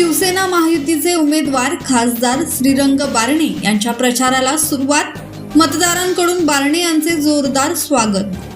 शिवसेना महायुतीचे उमेदवार खासदार श्रीरंग बारणे यांच्या प्रचाराला सुरुवात. मतदारांकडून बारणे यांचे जोरदार स्वागत.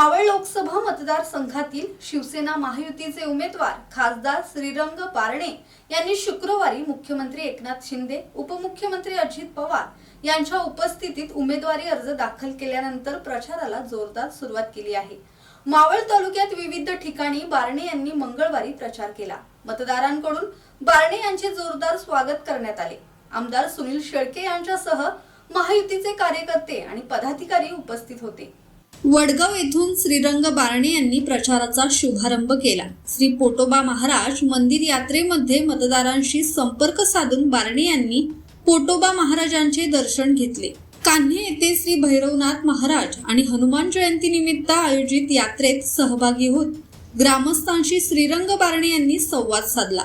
मावळ लोकसभा मतदारसंघातील शिवसेना महायुतीचे उमेदवार खासदार श्रीरंग बारणे यांनी शुक्रवारी मुख्यमंत्री एकनाथ शिंदे उपमुख्यमंत्री अजित पवार यांच्या उपस्थितीत उमेदवारी अर्ज दाखल केल्यानंतर प्रचाराला जोरदार सुरुवात केली आहे. मावळ तालुक्यात विविध ठिकाणी बारणे यांनी मंगळवारी प्रचार केला. मतदारांकडून बारणे यांचे जोरदार स्वागत करण्यात आले. आमदार सुनील शेळके यांच्यासह महायुतीचे कार्यकर्ते आणि पदाधिकारी उपस्थित होते. वडगाव येथून श्रीरंग बारणे यांनी प्रचाराचा शुभारंभ केला. श्री पोटोबा महाराज मंदिर यात्रेमध्ये मतदारांशी संपर्क साधून बारणे यांनी पोटोबा महाराजांचे दर्शन घेतले. कान्हे येथे श्री भैरवनाथ महाराज आणि हनुमान जयंती निमित्त आयोजित यात्रेत सहभागी होत ग्रामस्थांशी श्रीरंग बारणे यांनी संवाद साधला.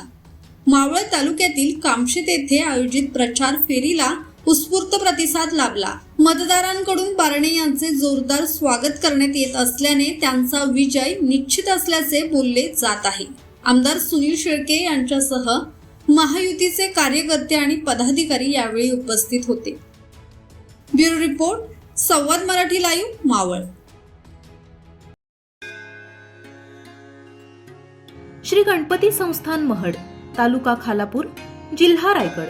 मावळ तालुक्यातील कामशेत येथे आयोजित प्रचार फेरीला उत्स्फूर्त प्रतिसाद लाभला. मतदारांकडून बारणे यांचे जोरदार स्वागत करण्यात येत असल्याने त्यांचा विजय निश्चित असल्याचे बोलले जात आहे. आमदार सुनील शेळके यांच्यासह महायुतीचे कार्यकर्ते आणि पदाधिकारी यावेळी उपस्थित होते. Bureau report Samvad Marathi live Maval. Shri Ganpati संस्थान महड तालुका खालापूर जिल्हा रायगड.